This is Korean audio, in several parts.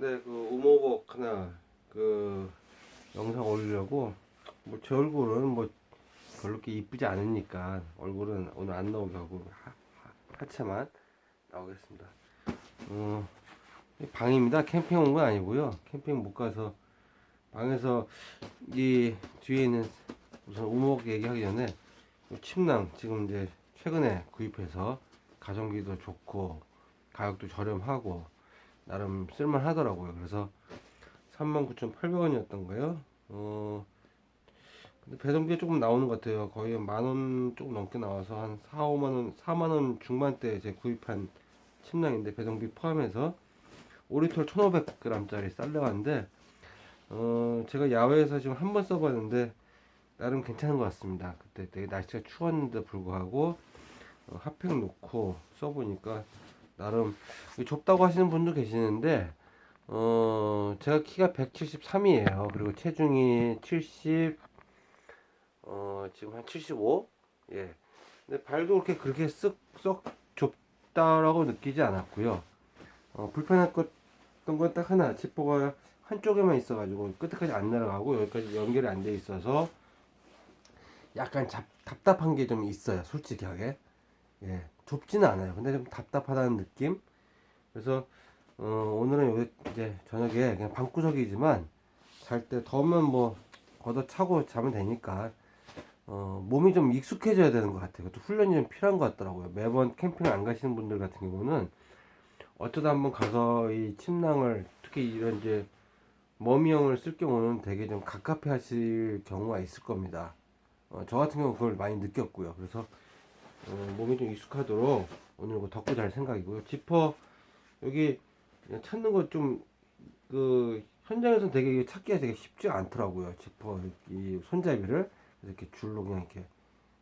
네, 그 우모복 하나 그 영상 올리려고 뭐 제 얼굴은 뭐 별로 그렇게 이쁘지 않으니까 얼굴은 오늘 안 나오게 하고 하, 하, 하체만 나오겠습니다. 어, 이 방입니다. 캠핑 온 건 아니고요. 캠핑 못 가서 방에서 이 뒤에 있는 우선 우모복 얘기하기 전에 이 침낭 지금 이제 최근에 구입해서 가성비도 좋고 가격도 저렴하고 나름 쓸만하더라고요. 그래서 39,800원이었던 거예요. 어, 근데 배송비가 조금 나오는 것 같아요. 거의 만원 조금 넘게 나와서 한 4, 5만 원, 4만 원 중반대에 제 구입한 침낭인데 배송비 포함해서 오리톨 1,500g짜리 쌀려갔는데 어, 제가 야외에서 지금 한 번 써봤는데 나름 괜찮은 것 같습니다. 그때 되게 날씨가 추웠는데 불구하고 어, 핫팩 놓고 써보니까 나름 좁다고 하시는 분도 계시는데 어 제가 키가 173이에요. 그리고 체중이 70 어 지금 한 75. 예. 근데 발도 그렇게 그렇게 쓱썩 좁다라고 느끼지 않았고요. 어 불편했던 건 딱 하나 지퍼가 한쪽에만 있어가지고 끝까지 안 날아가고 여기까지 연결이 안 돼 있어서 약간 잡, 답답한 게 좀 있어요. 솔직하게. 예, 좁지는 않아요. 근데 좀 답답하다는 느낌. 그래서 어, 오늘은 이제 저녁에 그냥 방구석이지만 잘 때 더우면 뭐 걷어 차고 자면 되니까 어, 몸이 좀 익숙해져야 되는 것 같아요. 그것도 훈련이 좀 필요한 것 같더라고요. 매번 캠핑을 안 가시는 분들 같은 경우는 어쩌다 한번 가서 이 침낭을 특히 이런 이제 머미형을 쓸 경우는 되게 좀 갑갑해 하실 경우가 있을 겁니다. 어, 저 같은 경우 그걸 많이 느꼈고요. 그래서 어, 몸이 좀 익숙하도록 오늘 이거 덮고 잘 생각이고요. 지퍼 여기 찾는 거 좀 그 현장에서 되게 찾기가 되게 쉽지 않더라고요. 지퍼 이 손잡이를 이렇게 줄로 그냥 이렇게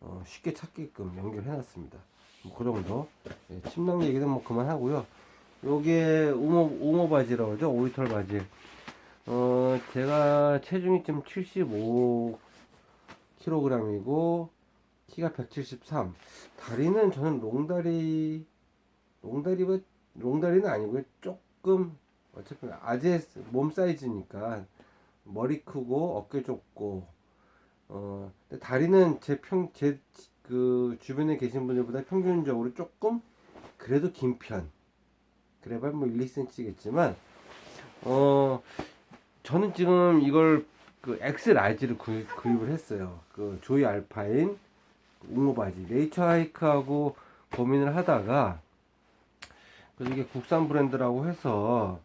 어, 쉽게 찾게끔 연결해놨습니다. 뭐 그 정도. 예, 침낭 얘기는 뭐 그만하고요. 요게 우모 우모 바지라고 그러죠. 오리털 바지. 어 제가 체중이 좀 75 kg이고 키가 173. 다리는 저는 롱다리, 롱다리가, 롱다리는 아니고요. 조금, 어차피 아재 몸 사이즈니까 머리 크고 어깨 좁고, 어, 근데 다리는 제 평, 제, 그, 주변에 계신 분들보다 평균적으로 조금, 그래도 긴 편. 그래봐야 뭐 1, 2cm겠지만, 어, 저는 지금 이걸 그 엑스 라이즈를 구입, 구입을 했어요. 그 조이 알파인 바지. 네이처 하이크하고 고민을 하다가 그래서 이게 국산 브랜드라고 해서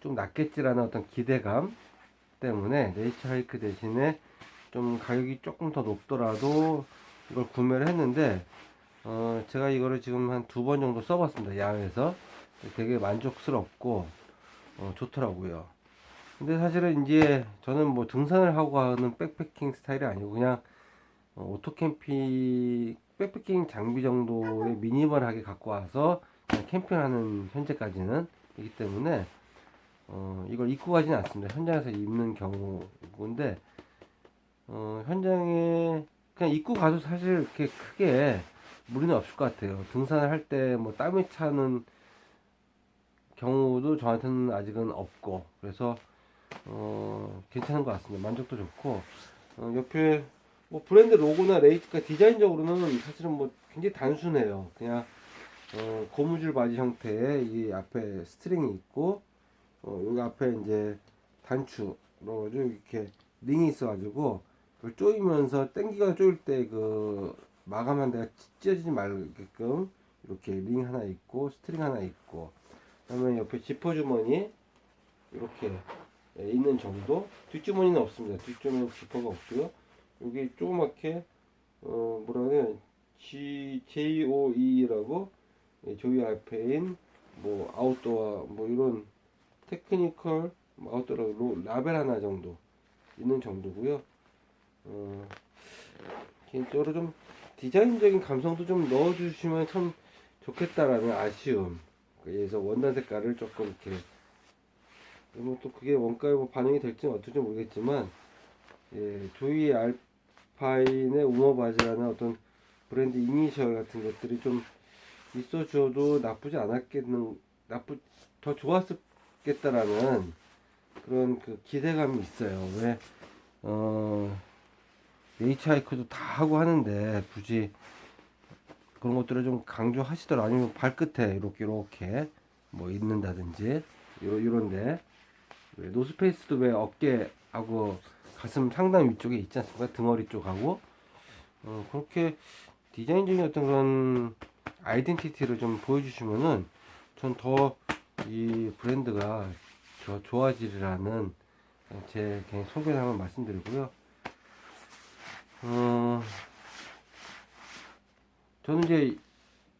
좀 낫겠지라는 어떤 기대감 때문에 네이처 하이크 대신에 좀 가격이 조금 더 높더라도 이걸 구매를 했는데 어 제가 이거를 지금 한 두 번 정도 써봤습니다 야외에서. 되게 만족스럽고 어 좋더라고요. 근데 사실은 이제 저는 뭐 등산을 하고 하는 백패킹 스타일이 아니고 그냥 어, 오토캠핑 백패킹 장비 정도의 미니멀하게 갖고 와서 캠핑하는 현재까지는 이기 때문에 어, 이걸 입고 가지는 않습니다. 현장에서 입는 경우인데 어, 현장에 그냥 입고 가도 사실 이렇게 크게 무리는 없을 것 같아요. 등산을 할 때 뭐 땀이 차는 경우도 저한테는 아직은 없고 그래서 어, 괜찮은 것 같습니다. 만족도 좋고 어, 옆에 뭐 브랜드 로고나 레이트가 디자인적으로는 사실은 뭐 굉장히 단순해요. 그냥 어, 고무줄 바지 형태의 이 앞에 스트링이 있고 어, 여기 앞에 이제 단추로 좀 이렇게 링이 있어가지고 그걸 조이면서 땡기가 조일 때 그 마감한 데가 찢어지지 말게끔 이렇게 링 하나 있고 스트링 하나 있고 그다음에 옆에 지퍼 주머니 이렇게 예, 있는 정도 뒷주머니는 없습니다. 뒷주머니 지퍼가 없고요. 여기 조그맣게 어 뭐라 그래 G JOE라고 예, 조이 알페인 뭐 아웃도어 뭐 이런 테크니컬 뭐 아웃도어 로, 라벨 하나 정도 있는 정도고요. 어 개인적으로 좀 디자인적인 감성도 좀 넣어주시면 참 좋겠다라는 아쉬움. 그래서 원단 색깔을 조금 이렇게 뭐 또 그게 원가에 뭐 반영이 될지는 어떨지 모르겠지만 예, 조이 알파인의 우머 바지라는 어떤 브랜드 이니셜 같은 것들이 좀 있어 줘도 나쁘지 않았겠는 나쁘 더 좋았을 입겠다라는 그런 그 기대감이 있어요. 왜, 어, 네이처하이크도 다 하고 하는데 굳이 그런 것들을 좀 강조하시더라. 아니면 발끝에 이렇게 이렇게 뭐 있는다든지 요런 요런데 왜 노스페이스도 왜 어깨하고 가슴 상단 위쪽에 있지 않습니까? 등허리 쪽하고 어, 그렇게 디자인적인 어떤 그런 아이덴티티를 좀 보여주시면은 전 더 이 브랜드가 더 좋아지리라는 제 개인 소견을 말씀드리고요. 어, 저는 이제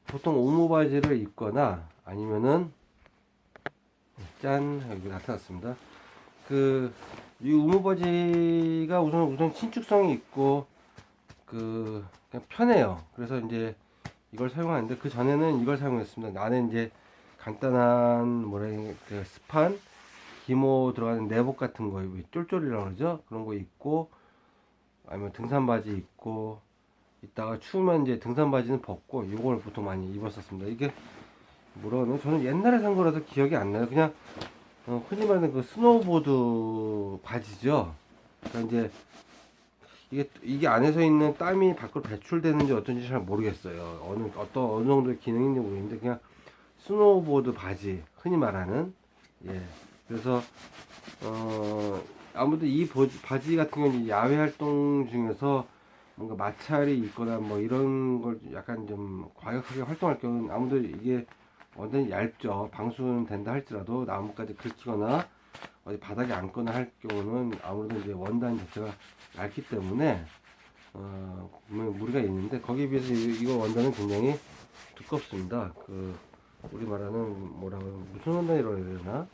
보통 오모 바지를 입거나 아니면은 짠 여기 나타났습니다. 그 이 우무 바지가 우선 우선 신축성이 있고 그 그냥 편해요. 그래서 이제 이걸 사용하는데 그 전에는 이걸 사용했습니다. 나는 이제 간단한 뭐라 그 스판 기모 들어가는 내복 같은 거왜 쫄쫄이라고 그러죠? 그런 거 입고 아니면 등산 바지 입고 이따가 추우면 이제 등산 바지는 벗고 이걸 보통 많이 입었었습니다. 이게 뭐라 그러나 저는 옛날에 산 거라서 기억이 안 나요. 그냥 어, 흔히 말하는 그 스노우보드 바지죠. 그러니까 이제 이게 이게 안에서 있는 땀이 밖으로 배출되는지 어떤지 잘 모르겠어요. 어느 어떤 어느 정도의 기능인지 모르겠는데 그냥 스노우보드 바지 흔히 말하는 예. 그래서 어 아무튼 이 보- 바지 같은 경우는 야외 활동 중에서 뭔가 마찰이 있거나 뭐 이런 걸 약간 좀 과격하게 활동할 경우는 아무도 이게 완전히 얇죠. 방수는 된다 할지라도 나무까지 긁히거나 어디 바닥에 앉거나 할 경우는 아무래도 이제 원단 자체가 얇기 때문에 어, 무리가 있는데 거기에 비해서 이- 이거 원단은 굉장히 두껍습니다. 그 우리 말하는 뭐라고 무슨 원단이라고 해야 되나?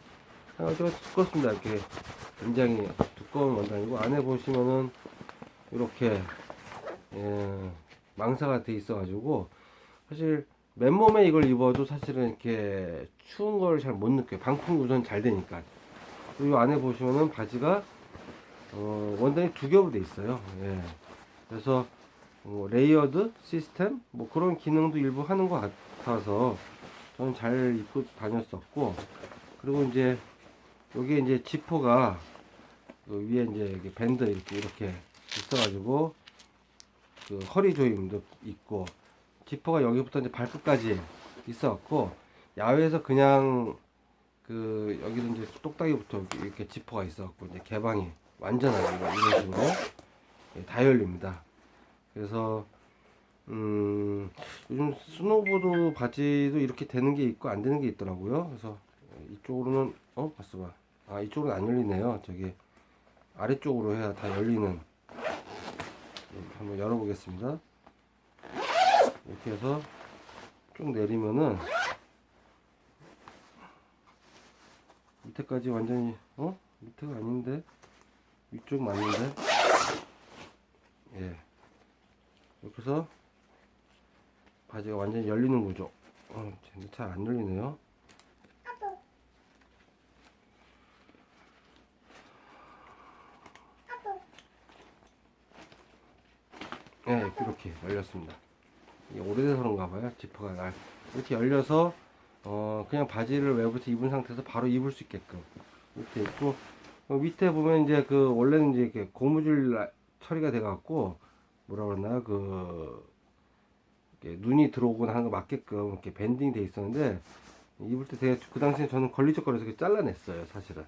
생각보다 두껍습니다. 이렇게 굉장히 두꺼운 원단이고 안에 보시면은 이렇게 예, 망사가 돼 있어가지고 사실 맨몸에 이걸 입어도 사실은 이렇게 추운 걸 잘 못 느껴요. 방풍 우선 잘 되니까. 그리고 안에 보시면은 바지가 어, 원단이 두 겹으로 돼 있어요. 예. 그래서 뭐 레이어드 시스템 뭐 그런 기능도 일부 하는 것 같아서 저는 잘 입고 다녔었고 그리고 이제 여기에 이제 지퍼가 그 위에 이제 밴드 이렇게 이렇게 있어가지고 그 허리 조임도 있고 지퍼가 여기부터 이제 발끝까지 있어갖고 야외에서 그냥 그 여기도 이제 똑딱이부터 이렇게 지퍼가 있어갖고 이제 개방이 완전하게 이런 식으로 예, 다 열립니다. 그래서 음 요즘 스노보드 바지도 이렇게 되는 게 있고 안 되는 게 있더라고요. 그래서 이쪽으로는 어 봤어 봐. 아 이쪽으로는 안 열리네요. 저기 아래쪽으로 해야 다 열리는. 음, 한번 열어보겠습니다. 이렇게 해서 쭉 내리면은 밑에까지 완전히 어? 밑에가 아닌데? 위쪽 맞는데? 예. 이렇게 해서 바지가 완전히 열리는 구조 어, 잘안 열리네요. 예 이렇게 열렸습니다 오래돼서 그런가 봐요 지퍼가. 날 이렇게 열려서 어 그냥 바지를 외부터 입은 상태에서 바로 입을 수 있게끔 이렇게 있고 어, 밑에 보면 이제 그 원래는 이제 이렇게 고무줄 라- 처리가 돼 갖고 뭐라 그러나 그 눈이 들어오거나 하는 거 맞게끔 이렇게 밴딩 돼 있었는데 입을 때 되게 그 당시에 저는 걸리적거려서 잘라냈어요 사실은.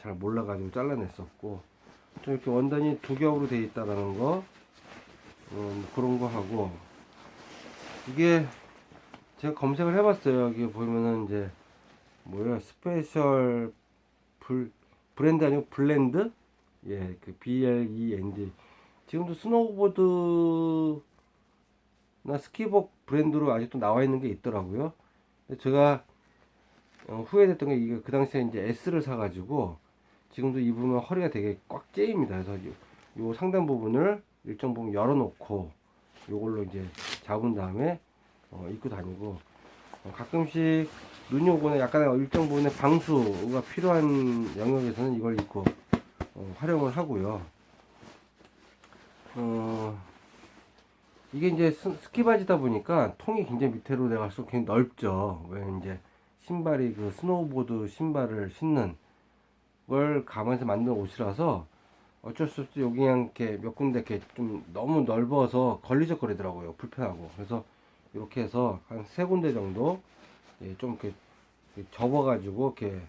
잘 몰라가지고 잘라냈었고 좀 이렇게 원단이 두 겹으로 돼 있다라는 거 음, 그런 거 하고 이게 제가 검색을 해봤어요. 여기 보면은 이제 뭐야 스페셜 불 브랜드 아니고 블렌드 예 그 B L E N D 지금도 스노우보드나 스키복 브랜드로 아직도 나와 있는 게 있더라고요. 제가 어, 후회됐던 게 이게 그 당시에 이제 S를 사가지고 지금도 입으면 허리가 되게 꽉 째입니다. 그래서 요, 요 상단 부분을 일정 부분 열어놓고 요걸로 이제 잡은 다음에 어, 입고 다니고 어, 가끔씩 눈이 오거나 약간 일정 부분의 방수가 필요한 영역에서는 이걸 입고 어, 활용을 하고요. 어, 이게 이제 스, 스키 바지다 보니까 통이 굉장히 밑으로 내갈수록 굉장히 넓죠. 왜 이제 신발이 그 스노우보드 신발을 신는 걸 감안해서 만든 옷이라서 어쩔 수 없이 여기 그냥 이렇게 몇 군데 이렇게 좀 너무 넓어서 걸리적거리더라고요. 불편하고. 그래서 이렇게 해서 한 세 군데 정도 예, 좀 이렇게 접어가지고 이렇게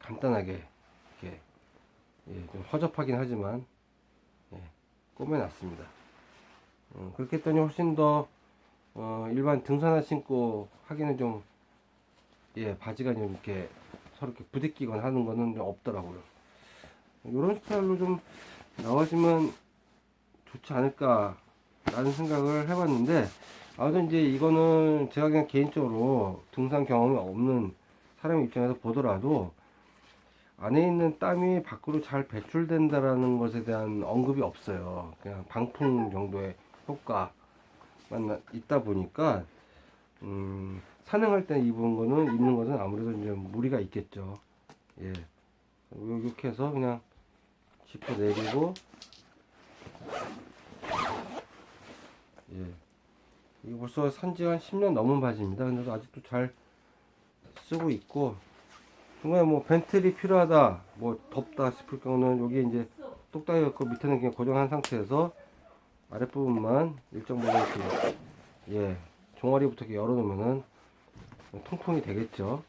간단하게 이렇게 예, 좀 허접하긴 하지만 예, 꾸며놨습니다. 어, 그렇게 했더니 훨씬 더 어, 일반 등산화 신고 하기는 좀 예, 바지가 좀 이렇게 서로 이렇게 부딪히거나 하는 거는 좀 없더라고요. 이런 스타일로 좀 나와주면 좋지 않을까 라는 생각을 해봤는데 아무튼 이제 이거는 제가 그냥 개인적으로 등산 경험이 없는 사람 입장에서 보더라도 안에 있는 땀이 밖으로 잘 배출된다라는 것에 대한 언급이 없어요. 그냥 방풍 정도의 효과만 있다 보니까 음, 산행할 때 입은 거는 입는 것은 아무래도 이제 무리가 있겠죠. 예. 이렇게 해서 그냥 짚어 내리고 예. 이거 벌써 산지 한 10년 넘은 바지입니다. 근데 아직도 잘 쓰고 있고 중간에 뭐 벤틀이 필요하다 뭐 덥다 싶을 경우는 여기 이제 똑딱이 갖고 밑에는 그냥 고정한 상태에서 아랫부분만 일정 부분 이렇게 예 종아리부터 이렇게 열어놓으면은 통풍이 되겠죠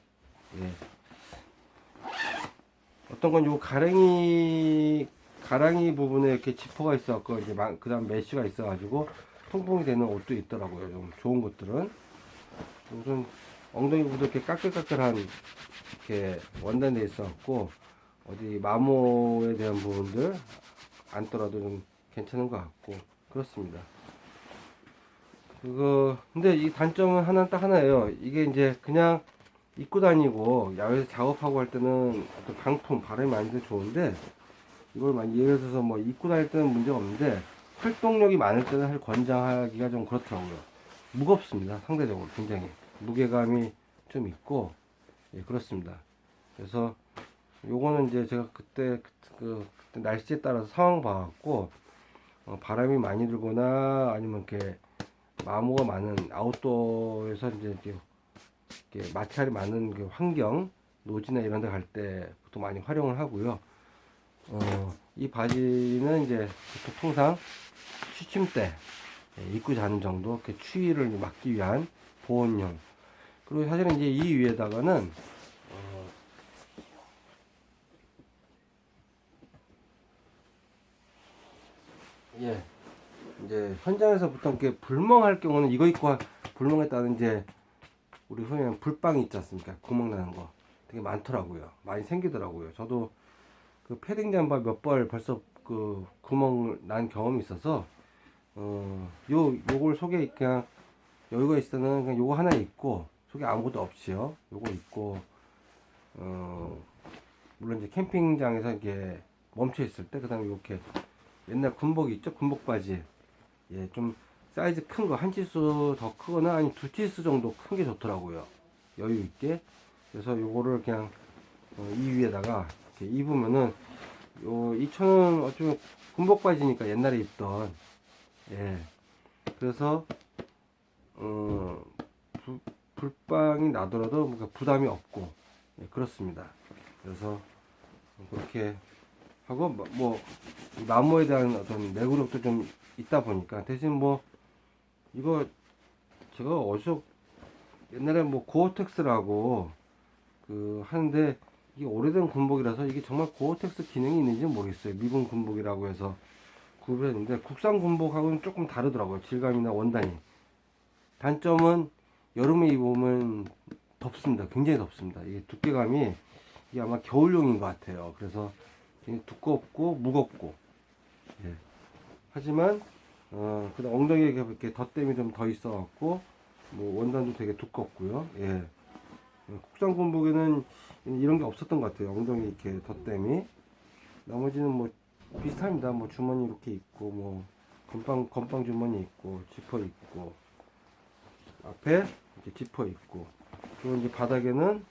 예 어떤 건 요 가랭이 가랑이 부분에 이렇게 지퍼가 있어갖고 이제 그 다음 메쉬가 있어가지고 통풍이 되는 옷도 있더라고요 좀 좋은 것들은 우선 엉덩이부터 이렇게 까끌까끌한 이렇게 원단돼 있어갖고 어디 마모에 대한 부분들 안더라도 좀 괜찮은 것 같고 그렇습니다. 그거 근데 이 단점은 하나 딱 하나예요. 이게 이제 그냥 입고 다니고 야외에서 작업하고 할 때는 어떤 방풍 바람이 많이 들 좋은데 이걸 막 예를 들어서 뭐 입고 다닐 때는 문제가 없는데 활동력이 많을 때는 사실 권장하기가 좀 그렇더라고요. 무겁습니다. 상대적으로 굉장히 무게감이 좀 있고 예 그렇습니다. 그래서 요거는 이제 제가 그때 그, 그 그때 날씨에 따라서 상황 봐갖고 어, 바람이 많이 들거나 아니면 이렇게 마모가 많은 아웃도어에서 이제 이렇게 마찰이 많은 그 환경 노지나 이런 데 갈 때 보통 많이 활용을 하고요. 어, 이 바지는 이제 통상 취침 때 예, 입고 자는 정도 이렇게 추위를 막기 위한 보온용 그리고 사실은 이제 이 위에다가는 어, 예 이제 현장에서 보통 이렇게 불멍할 경우는 이거 입고 불멍했다는 이제 우리 흔히 불빵이 있지 않습니까 구멍 나는 거 되게 많더라고요 많이 생기더라고요 저도 그 패딩 잠바 몇 벌 벌써 그 구멍 난 경험이 있어서 어 요 요걸 속에 그냥 여유가 있으면 그냥 요거 하나 입고 속에 아무것도 없이요. 요거 입고 어 물론 이제 캠핑장에서 이렇게 멈춰 있을 때 그다음에 이렇게 옛날 군복 있죠? 군복 바지. 예, 좀 사이즈 큰 거 한 치수 더 크거나 아니 두 치수 정도 큰 게 좋더라고요. 여유 있게. 그래서 요거를 그냥 어, 이 위에다가 이렇게 입으면은 요 이천은 어쩌면 군복 바지니까 옛날에 입던 예. 그래서 어 부, 불빵이 나더라도 뭔가 부담이 없고 예, 그렇습니다. 그래서 그렇게 하고 뭐, 뭐 나무에 대한 어떤 내구력도 좀 있다 보니까 대신 뭐 이거 제가 어디서 옛날에 뭐 고어텍스라고 그 하는데 이게 오래된 군복이라서 이게 정말 고어텍스 기능이 있는지 모르겠어요. 미군 군복이라고 해서 구별했는데 국산 군복하고는 조금 다르더라고요. 질감이나 원단이. 단점은 여름에 입으면 덥습니다. 굉장히 덥습니다. 이게 두께감이 이게 아마 겨울용인 것 같아요. 그래서 두껍고 무겁고 예. 하지만 어, 그다음 엉덩이에 이렇게 덧댐이 좀 더 있어갖고 뭐 원단도 되게 두껍고요. 예. 국산 군복에는 이런 게 없었던 것 같아요. 엉덩이 이렇게 덧댐이 나머지는 뭐 비슷합니다. 뭐 주머니 이렇게 있고 뭐 건빵 건빵 주머니 있고 지퍼 있고 앞에 이렇게 지퍼 있고 그리고 이제 바닥에는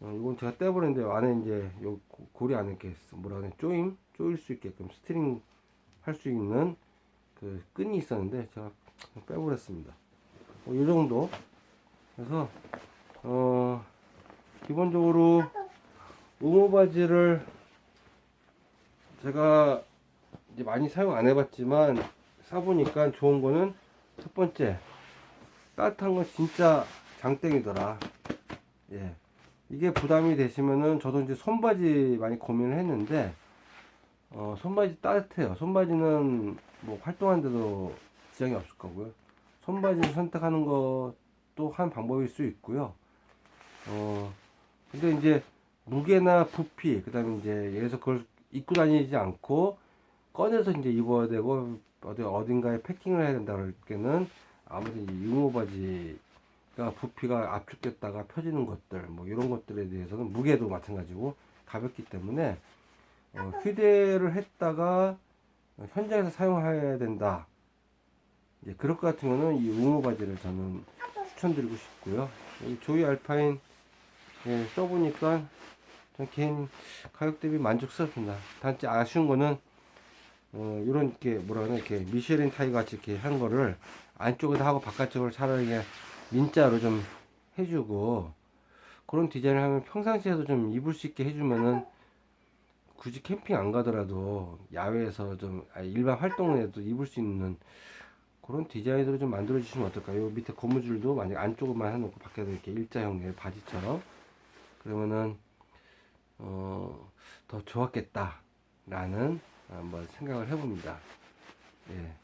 어, 이건 제가 떼버렸는데 안에 이제 요 고- 고리 안에 이렇게 뭐라 그래 조임 조일 수 있게끔 스트링 할 수 있는 그 끈이 있었는데 제가 빼버렸습니다. 뭐, 이 정도. 그래서 어 기본적으로 우무 바지를 제가 이제 많이 사용 안 해봤지만 사보니까 좋은 거는 첫 번째 따뜻한 건 진짜 장땡이더라. 예. 이게 부담이 되시면은 저도 이제 손바지 많이 고민을 했는데 어, 손바지 따뜻해요. 손바지는 뭐 활동하는데도 지장이 없을 거고요. 손바지를 선택하는 것도 한 방법일 수 있고요. 어, 근데 이제 무게나 부피, 그 다음에 이제 들어서 그걸 입고 다니지 않고 꺼내서 이제 입어야 되고 어디 어딘가에 패킹을 해야 된다 그럴 때는 아무래도 이 유모 바지가 부피가 압축됐다가 펴지는 것들 뭐 이런 것들에 대해서는 무게도 마찬가지고 가볍기 때문에 어, 휴대를 했다가 현장에서 사용해야 된다. 이제 그럴 것 경우는 이 우모 바지를 저는 추천드리고 싶고요. 이 조이 알파인 예, 써보니까 전 개인 가격 대비 만족스럽습니다. 단지 아쉬운 거는 어, 이런 이렇게 뭐라 그러나 이렇게 미쉐린 타이 같이 이렇게 한 거를 안쪽에다 하고 바깥쪽을 차라리 민자로 좀 해주고 그런 디자인을 하면 평상시에도 좀 입을 수 있게 해주면은 굳이 캠핑 안 가더라도 야외에서 좀 아니, 일반 활동에도 입을 수 있는 그런 디자인으로 좀 만들어 주시면 어떨까요? 요 밑에 고무줄도 만약 안쪽으로만 해놓고 밖에도 이렇게 일자형의 바지처럼 그러면은 어, 더 좋았겠다라는 한번 생각을 해봅니다. 예,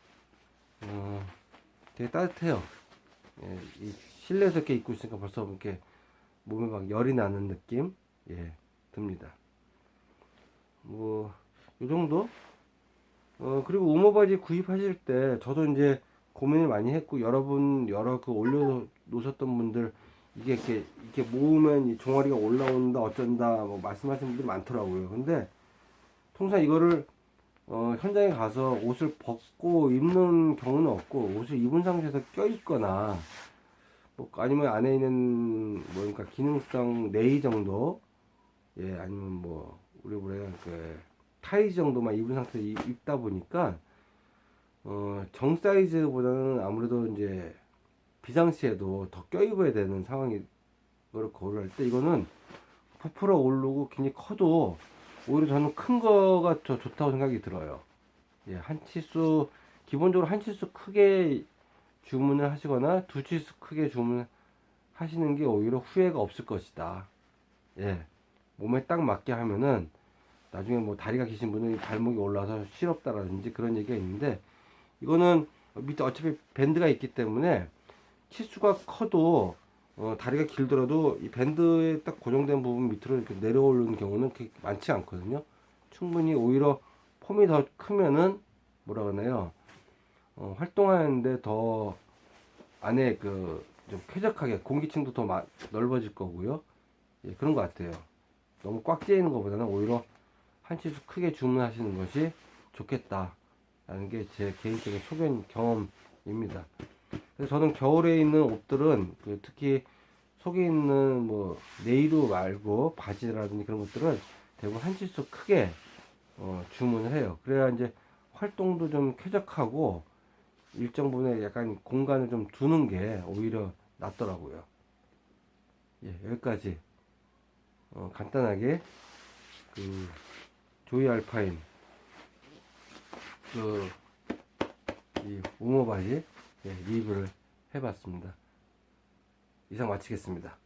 어, 되게 따뜻해요. 예, 이 실내에서 이렇게 입고 있으니까 벌써 이렇게 몸에 막 열이 나는 느낌 예 듭니다. 뭐, 요 정도? 어, 그리고 우모 바지 구입하실 때, 저도 이제 고민을 많이 했고, 여러분, 여러 그 올려놓으셨던 분들, 이게 이렇게, 이렇게 모으면 이 종아리가 올라온다, 어쩐다, 뭐 말씀하시는 분들이 많더라고요. 근데, 통상 이거를, 어, 현장에 가서 옷을 벗고 입는 경우는 없고, 옷을 입은 상태에서 껴있거나, 뭐, 아니면 안에 있는, 뭐니까 기능성 네이 정도, 예, 아니면 뭐, 우리 뭐래요 그 타이 정도만 입은 상태에 입- 입다 보니까 어, 정 사이즈보다는 아무래도 이제 비상시에도 더 껴입어야 되는 상황이 거를 고려할 때 이거는 부풀어 오르고 굉장히 커도 오히려 저는 큰 거가 더 좋다고 생각이 들어요. 예, 한 치수 기본적으로 한 치수 크게 주문을 하시거나 두 치수 크게 주문하시는 게 오히려 후회가 없을 것이다. 예. 몸에 딱 맞게 하면은 나중에 뭐 다리가 기신 분은 발목이 올라서 시렵다라든지 그런 얘기가 있는데 이거는 밑에 어차피 밴드가 있기 때문에 치수가 커도 어, 다리가 길더라도 이 밴드에 딱 고정된 부분 밑으로 이렇게 내려오는 경우는 그렇게 많지 않거든요. 충분히 오히려 폼이 더 크면은 뭐라 그러나요? 어, 활동하는데 더 안에 그 좀 쾌적하게 공기층도 더 마- 넓어질 거고요. 예, 그런 것 같아요. 너무 꽉 찌는 것보다는 오히려 한 치수 크게 주문하시는 것이 좋겠다라는 게 제 개인적인 소견 경험입니다. 그래서 저는 겨울에 입는 옷들은 그 특히 속에 있는 뭐 네이루 말고 바지라든지 그런 것들은 대부분 한 치수 크게 어, 주문을 해요. 그래야 이제 활동도 좀 쾌적하고 일정 부분에 약간 공간을 좀 두는 게 오히려 낫더라고요. 예, 여기까지 어, 간단하게 그 조이 알파인 그이 우모 바지 예, 리뷰를 해봤습니다. 이상 마치겠습니다.